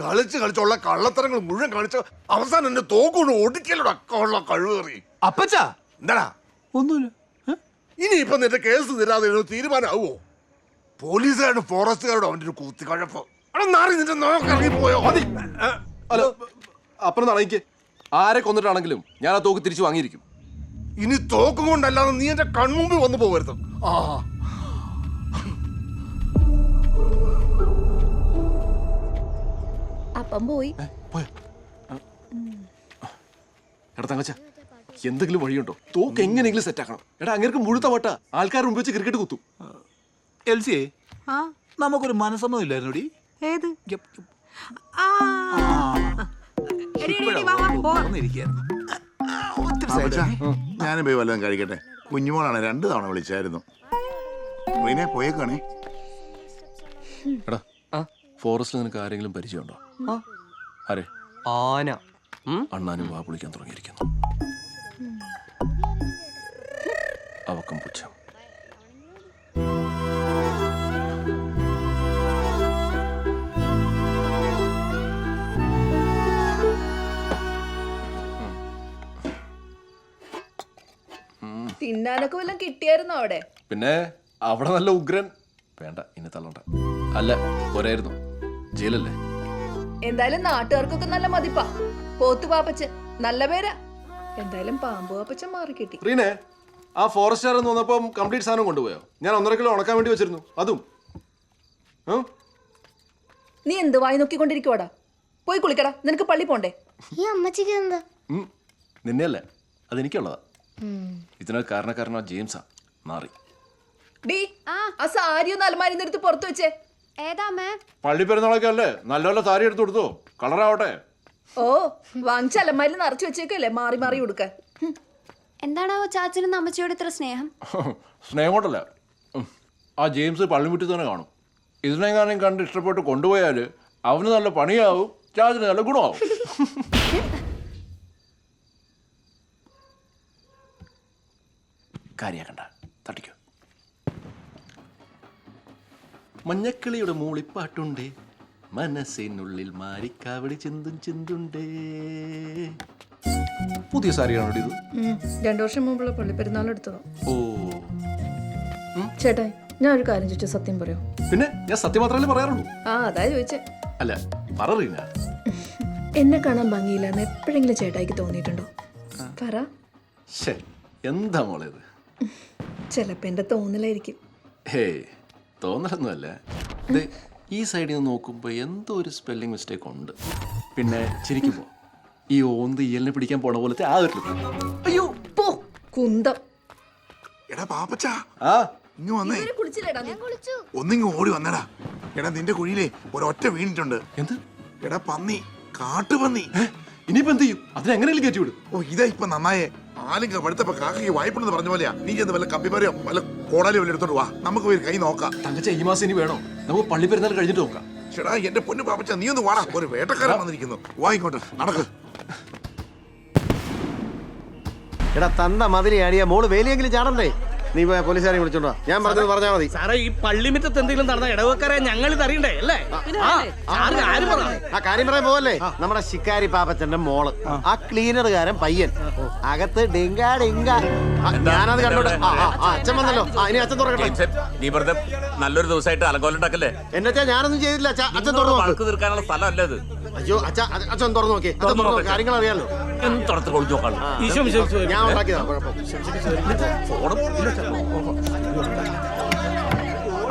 കളിച്ച് കളിച്ചുള്ള കള്ളത്തരങ്ങൾ മുഴുവൻ കളിച്ച് അവസാനം എന്നെ തോക്കൊണ്ട് ഒടിക്കലടാ ഉള്ള കഴിവേറി അപ്പച്ചാ? എന്താടാ? ഒന്നുമില്ല? ഇനി ഇപ്പൊ നിന്റെ കേസ് തരാതെ തീരുമാനമാവോ പോലീസുകാരുടെ ഫോറസ്റ്റുകാരുടെ അവന്റെ ഒരു കൂത്തിക്കഴപ്പ് കഴപ്പ് നാറി നിന്റെ നോക്കിറങ്ങി പോയോ? അല്ല അപ്പുറം നടയിക്ക് ആരെ കൊന്നിട്ടാണെങ്കിലും ഞാൻ ആ തോക്ക് തിരിച്ചു വാങ്ങിയിരിക്കും. ഇനി തോക്കും കൊണ്ടല്ലാതെ നീ എന്റെ കൺമുമ്പിൽ വന്നു പോകരുത്. ആ അപ്പം പോയി. എടാ തങ്കച്ച എന്തെങ്കിലും വഴിയുണ്ടോ? തോക്ക് എങ്ങനെയെങ്കിലും സെറ്റ് ആക്കണം. എടാ അങ്ങേർക്ക് മുഴുത്ത വട്ട. ആൾക്കാർ മുമ്പ് വെച്ച് ക്രിക്കറ്റ് കുത്തും. എൽസിയെ നമുക്കൊരു മനസ്സമ്മതം ഇല്ലായിരുന്നോടി ഏത്. ഞാനും പോയി വല്ലതും കഴിക്കട്ടെ. കുഞ്ഞുമോളാണ് രണ്ടു തവണ വിളിച്ചായിരുന്നു. പോയേക്കാണേ എടാ ഫോറസ്റ്റിൽ നിനക്ക് ആരെങ്കിലും പരിചയമുണ്ടോ? ആരെ? ആന. ഉം? അണ്ണാനും വാ പൊളിക്കാൻ തുടങ്ങിയിരിക്കുന്നു. അവക്കം പുച്ഛം. തിന്നാനൊക്കെ വല്ലതും കിട്ടിയായിരുന്നോ അവിടെ? പിന്നെ അവിടെ നല്ല ഉഗ്രൻ. വേണ്ട ഇനി തള്ളണ്ട. അല്ല പോരായിരുന്നു. ജയിലല്ലേ? എന്തായാലും നാട്ടുകാർക്കൊക്കെ നല്ല മതിപ്പാ. പോത്തു പാപ്പച്ചൻ നല്ല പേരാ. എന്തായാലും പാമ്പു പാപ്പച്ചൻ മാറി കിട്ടി റീനെ ആ ഫോറസ്റ്റുകാർ എന്ന് വന്നപ്പം കംപ്ലീറ്റ് സാധനം കൊണ്ടുപോയോ? ഞാൻ ഒന്നര കിലോ ഉണക്കാൻ വേണ്ടി വെച്ചിരുന്നു. അതും. ഉം? നീ എന്ത് വായി നോക്കിക്കൊണ്ടിരിക്കുവാടാ? പോയി കുളിക്കടാ. നിനക്ക് പള്ളി പോണ്ടേ. ഈ അമ്മച്ചിക്ക് എന്താ? ഉം. നിന്നെയല്ലേ? അതെനിക്കുള്ളതാ. ഇതിനൊക്കെ കാരണക്കാരനോ ജെയിംസാ. മാറി. ഡീ ആ സാരി ഒന്ന് അലമാരി എടുത്ത് പുറത്തു വെച്ചേ. പള്ളി പെരുന്നാളൊക്കെ അല്ലേ? നല്ല നല്ല സാരി കൊടുത്തു. കളർ കളറാവട്ടെ. ഓ വാങ്ങിച്ച നിറച്ചു വെച്ചേക്കല്ലേ? മാറി മാറി കൊടുക്കാൻ എന്താണോ എന്താണാവോ ചാച്ചനും അമ്മച്ചിയോട് ഇത്ര സ്നേഹം? സ്നേഹം കൊണ്ടല്ല ആ ജെയിംസ് പള്ളി മുറ്റി തന്നെ കാണും. ഇതിനെങ്ങാനും കണ്ട് ഇഷ്ടപ്പെട്ട് കൊണ്ടുപോയാൽ അവന് നല്ല പണിയാവും ചാച്ചന് നല്ല ഗുണമാവും. കാര്യാക്കണ്ട തട്ടിക്കോ. മഞ്ഞക്കിളിയുടെ മൂളിപ്പാട്ടുണ്ടേ. മനസ്സിനുള്ളിൽ മാരിക്കാവിളി ചിന്തും ചിന്തുണ്ടേ. പുതിയ സാരിയാണോ ഇത്? രണ്ടു വർഷം മുമ്പുള്ള പള്ളി പെരുന്നാൾ എടുത്തതോ. ഓ. ചേട്ടാ ഞാൻ ഒരു കാര്യം ചോദിച്ചു സത്യം പറയോ? പിന്നെ ഞാൻ സത്യം മാത്രമല്ലേ പറയാറുള്ളൂ? ആ അതാ ചോദിച്ചേ. അല്ല പറ എന്നെ കാണാൻ ഭംഗിയില്ലെന്ന് എപ്പോഴെങ്കിലും ചേട്ടായിക്ക് തോന്നിയിട്ടുണ്ടോ? പറ. എന്താ മോളേത് ഇത്? ചിലപ്പോ എന്റെ തോന്നലായിരിക്കും. ഹേയ് തോന്നലൊന്നുമല്ല. ഇത് ഈ സൈഡിൽ നിന്ന് നോക്കുമ്പോൾ എന്തോ ഒരു സ്പെല്ലിംഗ് മിസ്റ്റേക്ക് ഉണ്ട്. പിന്നെ ചിരിക്കുമ്പോൾ ഈ ഓന്ത് ഇയലിനെ പിടിക്കാൻ പോണ പോലത്തെ ആ ഒരു look. അയ്യോ പോ. കുന്തം. എടാ പാപ്പച്ചാ. ആ. ഇങ്ങ് വന്നേ. ഇവർ കുളിച്ചില്ലേടാ നീ? ഒന്നിങ്ങ് ഓടി വന്നടാ. എടാ നിന്റെ കുഴിയിലേ ഒരൊറ്റ വീണിട്ടുണ്ട്. എന്ത്? എടാ പന്നി. കാട്ടുപന്നി. ഏ, ഇനിയിപ്പോ എന്ത് ചെയ്യും? അതിനെങ്ങനെയല്ലേ കയറ്റി വിടും. ഓ ഇതാ ഇപ്പൊ നന്നായേ. ആലും പഴുത്തപ്പോ കാക്കയ്ക്ക് വായ്പുണ്ടെന്ന് പറഞ്ഞ പോലെയാ. നീ ചെന്ന് വല്ല കമ്പിമരയോ വല്ല കോടാലിയോ വല്ലെടുത്തോണ്ട് വാ. നമുക്ക് പോയി കൈ നോക്കാം. തങ്കച്ച ഈ മാസം ഇനി വേണോ? നമുക്ക് പള്ളി പെരുന്നാൾ കഴിഞ്ഞിട്ട് നോക്കാം. ചേടാ എന്റെ പൊന്നു പാപ്പച്ച നീ ഒന്ന് വാടാ. ഒരു വേട്ടക്കാരൻ വന്നിരിക്കുന്നു. വാ ഇങ്ങോട്ട്. നടക്ക്. എടാ തന്ന മതിരി അടിയ മോൾ വേലിയെങ്കിലും ചാടണ്ടേ? നീ പോയ പോലീസുകാരെ വിളിച്ചോണ്ടോ ഞാൻ പറഞ്ഞത് പറഞ്ഞാ മതി. സാറേ ഈ പള്ളിമിറ്റത്ത് എന്തെങ്കിലും നടന്ന ഇടവക്കാരെ ഞങ്ങൾ ഇത് അറിയണ്ടേ അല്ലേ? ആ, ആരും പറ. ആ കാര്യം പറയാൻ പോവല്ലേ? നമ്മുടെ ശിക്കാരി പാപ്പച്ചന്റെ മോൾ. ആ. ക്ലീനറുകാരൻ പയ്യൻ. അകത്ത് ഡിങ്ക ഡിങ്ക. ആ, ഞാനത് കണ്ടോട്ടെ ആ, ആ, ആ, അച്ഛൻ വന്നല്ലോ. ആ ഇനി അച്ഛൻ തുറക്കട്ടെ. നീ വെറുതെ നല്ലൊരു ദിവസമായിട്ട് അലങ്കോലുണ്ടാക്കല്ലേ എന്നുവെച്ചാ ഞാനൊന്നും ചെയ്തില്ല. അച്ഛാ അച്ഛൻ തുറന്നു നോക്ക്. വഴക്ക് തീർക്കാനുള്ള സ്ഥലമല്ല ഇത്? അയ്യോ അച്ഛാ അച്ഛൻ തുറന്നു നോക്കി. അച്ഛൻ തുറന്നു നോക്ക്. കാര്യങ്ങൾ അറിയാലോ. എന്ന് നോക്കാളൂ ആ, ഈശോ വിശ്വസിച്ചു ഞാൻ ഉണ്ടാക്കിയതാ കുഴപ്പം.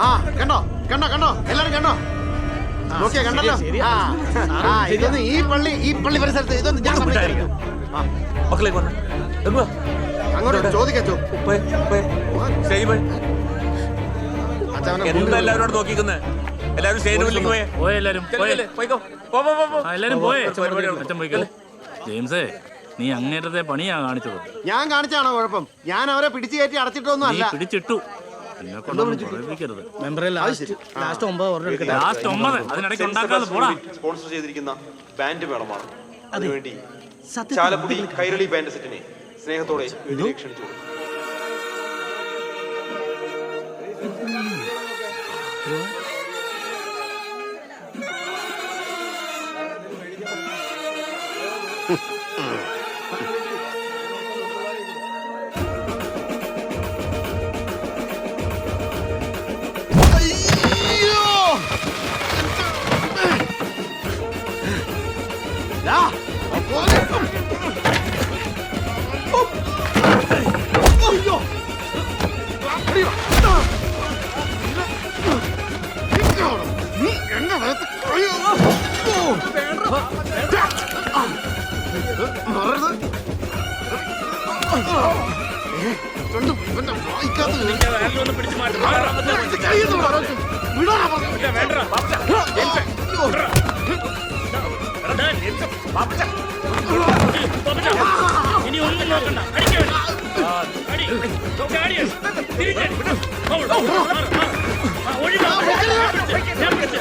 ആ കണ്ടോ? കണ്ടോ കണ്ടോ? എല്ലാരും കണ്ടോ? നോക്കിയാ കണ്ടല്ലോ? ആ ആ ഇതൊന്ന് ഈ പള്ളി ഈ പള്ളി പരിസരത്ത് ഇതൊന്ന് ഞാൻ സമ്മതിക്കില്ല. ആ, മക്കളെ വന്ന് എന്തുവാ? അങ്ങോട്ട് ചോദിക്കച്ചോ? പോയെ. അച്ഛനെ എന്താ എല്ലാവരോട് നോക്കിക്കുന്നേ എല്ലാവരും എല്ലാരും. പോയേ. പോയിക്കോ. പോ, പോ, പോ, പോ. ആ, എല്ലാരും പോയേ. അച്ഛൻ പോയിക്കോ ജെയിംസേ നീ അങ്ങേറ്റത്തെ പണിയാ കാണിച്ചത്. ഞാൻ കാണിച്ചാണോ കുഴപ്പം? ഞാൻ അവരെ പിടിച്ചു കയറ്റി അടച്ചിട്ടൊന്നും നീ അല്ല. പിടിച്ചിട്ടു. നിന്നെ കൊണ്ടൊന്നും പറയിപ്പിക്കരുത്. മെമ്പറെ ലാസ്റ്റ് ലാസ്റ്റ് ഒമ്പത് ലാസ്റ്റ് ഒമ്പത്. അതിനിടയ്ക്ക് ഉണ്ടാക്കാതെ പോടാ. സ്പോൺസർ ചെയ്തിരിക്കുന്ന ബാൻഡ് മേളമാണ് അതിനുവേണ്ടി ചാലക്കുടി കൈരളി ബാൻഡ് സെറ്റിനെ സ്നേഹത്തോടെ ക്ഷണിച്ചു മാറ്റി വേണ്ട ഇനി ഒന്നും നോക്കണ്ട അടിക്കാൻ അടി ചാടി തിരിച്ചടി ഒഴി ഞാൻ പിടിച്ചു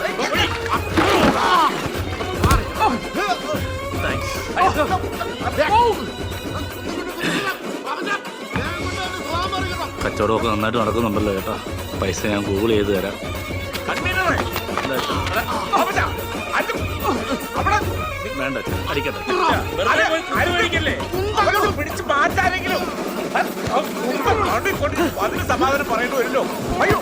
കച്ചവടമൊക്കെ നന്നായിട്ട് നടക്കുന്നുണ്ടല്ലോ ചേട്ടാ പൈസ ഞാൻ ഗൂഗിൾ ചെയ്ത് തരാം വേണ്ട അടിക്കട്ടെ സമാധാനം പറയേണ്ടി വരുമല്ലോ അയ്യോ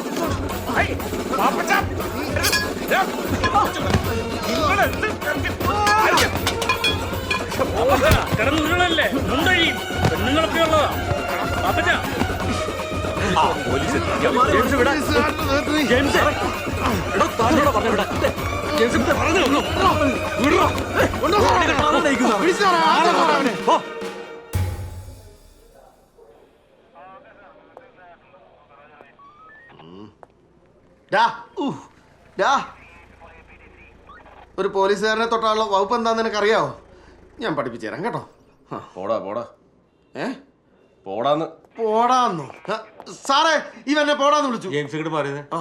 ഡാ, ഉഹ്, ഡാ. ഒരു പോലീസുകാരനെ തൊട്ടുള്ള വകുപ്പ് എന്താന്ന് നിനക്കറിയാവോ? ഞാൻ പഠിപ്പിച്ചു തരാം കേട്ടോ. പോടാ പോടാ. ഏ? പോടാന്ന്. പോടാന്നോ? ആ, സാറേ ഇവനെ പോടാന്ന് വിളിച്ചു. ജെയിംസ് ഇങ്ങോട്ട് പറയുന്നത് ആ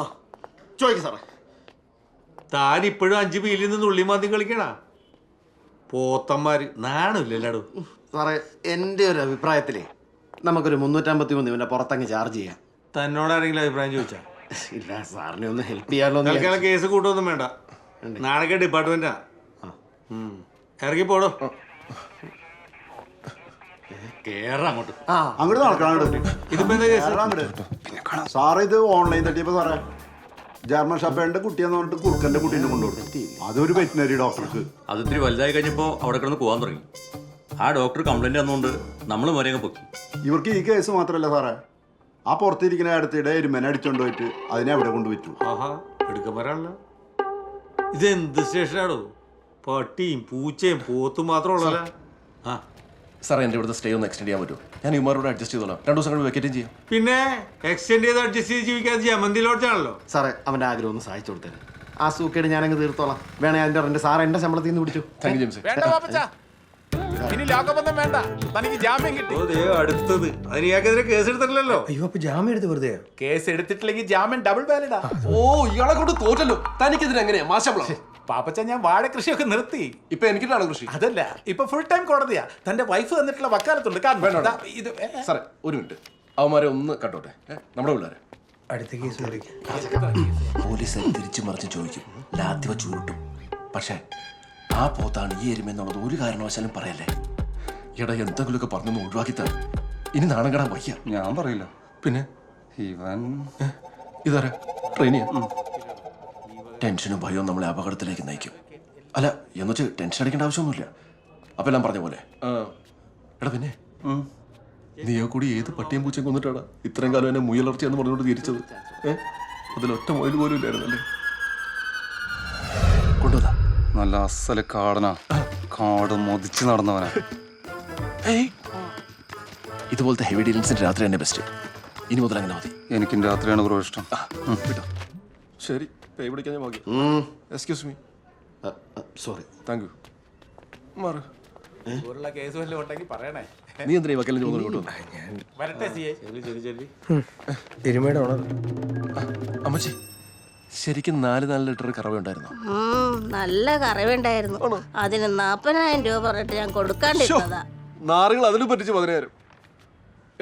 ചോദിക്കും സാറേ. താൻ ഇപ്പോഴും അഞ്ച് മീലിൽ നിന്ന് ഉള്ളി മാന്തി കളിക്കണാ? പോത്തന്മാര് നാണില്ലല്ലോ സാറേ എന്റെ ഒരു അഭിപ്രായത്തിലേ നമുക്കൊരു മുന്നൂറ്റമ്പത്തി മൂന്ന് ഇവനെ പുറത്തങ്ങ് ചാർജ് ചെയ്യാം. തന്നോട് ആരെങ്കിലും അഭിപ്രായം ചോദിച്ചാ? ഇല്ല സാറിനെ ഒന്ന് ഹെൽപ്പ് ചെയ്യാമല്ലോ എന്ന് തൽക്കാലം. കേസ് കൂട്ടൊന്നും വേണ്ട. നാളെ ഡിപ്പാർട്ട്മെന്റാ. ഇറങ്ങി പോടോ അങ്ങോട്ട്. ആ. അങ്ങോട്ട് നടക്കണം അങ്ങോട്ട്. ഇതിപ്പോ എന്താ കേസ്? അങ്ങോട്ട്. സാറേ ഇത് ഓൺലൈൻ തട്ടിയപ്പോ സാറേ ജർമ്മൻ ഷപ്പേന്റെ കുട്ടിയെന്ന് പറഞ്ഞിട്ട് കുറുക്കന്റെ കുട്ടീനെ കൊണ്ടുകൊടുത്തു അതൊരു വെറ്റിനറി ഡോക്ടർക്ക് അത് ഇത്തിരി വലുതായി കഴിഞ്ഞപ്പോൾ അവിടെ കിടന്ന് പോകാൻ തുടങ്ങി. ആ ഡോക്ടർ കംപ്ലൈന്റ് വന്നുകൊണ്ട് നമ്മൾ മരങ്ങ് പൊക്കി. ഇവർക്ക് ഈ കേസ് മാത്രമല്ല സാറേ. ആ പുറത്തിരിക്കുന്ന അടുത്തിടെ എരുമനെ അടിച്ചോണ്ട് പോയിട്ട് അതിനെ അവിടെ കൊണ്ടുവച്ചു. ആഹാ എടുക്കാൻ പറയാനല്ലോ ഇത് എന്ത് സ്റ്റേഷനാടോ? പട്ടിയും പൂച്ചയും പോത്തും മാത്രം ഉള്ളല്ലോ ആ. സാറേ എന്റെ ഇവിടുത്തെ സ്റ്റേ ഒന്ന് എക്സ്റ്റെൻഡ് ചെയ്യാൻ പറ്റുമോ? ഞാൻ യുമാറോട് അഡ്ജസ്റ്റ് ചെയ്തോളാം. രണ്ടു ദിവസം കൂടി വെക്കേറ്റും ചെയ്യാം. പിന്നെ എക്സ്റ്റെൻഡ് ചെയ്ത് അഡ്ജസ്റ്റ് ചെയ്ത് ജീവിക്കാൻ മന്തി ലോഡ്ജാണല്ലോ സാറേ അവന്റെ ആഗ്രഹം ഒന്ന് സഹായിച്ചു കൊടുത്തേനെ ആ സൂക്കേട് ഞാനങ്ങ് തീർത്തോളാം. വേണേ അതിന്റെ റെന്റ് സാർ എന്റെ ശമ്പളത്തിൽ നിന്ന് പിടിച്ചു. താങ്ക് യു ജെയിംസ് വേണ്ട പാപ്പച്ചാ ഇനി ലോകബന്ധം വേണ്ട. തനിക്ക് ജാമ്യം കിട്ടി. ഓ ദേ അടുത്തത്. അതിന് ഇയാൾക്കെതിരെ കേസ് എടുത്തിട്ടില്ലല്ലോ അയ്യോ അപ്പൊ ജാമ്യം എടുത്ത് വെറുതെ കേസ് എടുത്തിട്ടില്ലെങ്കിൽ ജാമ്യം ഡബിൾ വാലിഡാ ഓ ഇയാളെ കൊണ്ട് തോറ്റല്ലോ. തനിക്കെതിരെ എങ്ങനെയാ? മാശമ്പളം പാപ്പച്ച ഞാൻ വാഴ കൃഷിയൊക്കെ നിർത്തി. ഇപ്പൊ എനിക്കിട്ടാണ് കൃഷി. അതല്ല ഇപ്പൊ ഫുൾ ടൈം കോടതിയാ. തന്റെ വൈഫ് തന്നിട്ടുള്ള വക്കാലത്തുണ്ട്. കാരണം ദാ ഇത് ഏ, സാറേ ഒരു മിനിറ്റ്. അവന്മാരെ ഒന്ന് കട്ടോട്ടെ ഏ, നമ്മുടെ പിള്ളേരെ. അടുത്ത കേസ് പോലീസ് തിരിച്ചു മറിച്ച് ചോദിക്കും. ലാത്തി വെച്ച് ഉരുട്ടും പക്ഷേ ആ പോത്താണ് ഈ എരുമെന്നുള്ളത് ഒരു കാരണവശാലും പറയല്ലേ? എടാ എന്തെങ്കിലുമൊക്കെ പറഞ്ഞൊന്ന് ഒഴിവാക്കി തരാം ഇനി നാണം കെടാൻ വയ്യ. ഞാൻ പറയില്ല. പിന്നെ? ഇവൻ ഇതാരാ? ട്രെയിനിയാ? ടെൻഷനും ഭയവും നമ്മളെ അപകടത്തിലേക്ക് നയിക്കും. അല്ല എന്ന് വെച്ച് ടെൻഷൻ അടിക്കേണ്ട ആവശ്യമൊന്നുമില്ല. അപ്പം എല്ലാം പറഞ്ഞ പോലെ. എടാ പിന്നെ നീയോ കൂടി ഏത് പട്ടിയും പൂച്ചയും കൊന്നിട്ടാടാ ഇത്രയും കാലം എന്നെ മുയലർച്ച എന്ന് പറഞ്ഞുകൊണ്ട് തിരിച്ചത്? ഏ? അതിലൊറ്റ മുയൽ പോലും ഇല്ലായിരുന്നല്ലേ കൊണ്ടുവന്നാ. നല്ല അസൽ കാടനാ. കാട് മൊതിച്ച് നടന്നവനാ. ഇതുപോലത്തെ ഹെവി ഡീലിങ്സിന്റെ രാത്രി തന്നെ ബെസ്റ്റ് ഇനി മുതൽ അങ്ങനെ മതി. എനിക്കും രാത്രിയാണ് കുറവ് ഇഷ്ടം. ശരി. പേ പിടിക്കാൻ ഞാൻ excuse me sorry thank you മാറ് ഇതുപോലുള്ള കേസ് വല്ലതും ഉണ്ടെങ്കിൽ പറയണേ. നീ എന്തിനാ ഈ വക്കലിന് ചോദ്യം ഇങ്ങോട്ട് വന്നേ? വരട്ടെ സിയെ ചെല്ലി ചെല്ലി ചെല്ലി എരുമയുടെ ഓണർ. അമ്മച്ചി ശരിക്കും നാല് നാല് ലിറ്റർ കറവ ഉണ്ടായിരുന്നു? നല്ല കറവുണ്ടായിരുന്നു അതിന് നാപ്പതിനായിരം രൂപ പറഞ്ഞിട്ട് ഞാൻ കൊടുക്കാണ്ടിരുന്നതാ. നാറുകൾ അതിലും പറ്റിച്ച് പതിനായിരം.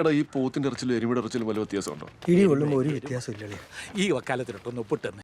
എടാ ഈ പോത്തിന്റെ ഇറച്ചിലും എരുമയുടെ ഇറച്ചിലും വല്ല വ്യത്യാസമുണ്ടോ? ഇടി കൊള്ളുമ്പോ ഒരു വ്യത്യാസം ഇല്ലല്ലേ ഈ വക്കാലത്തിലിട്ടൊന്ന് ഒപ്പിട്ടെന്ന്.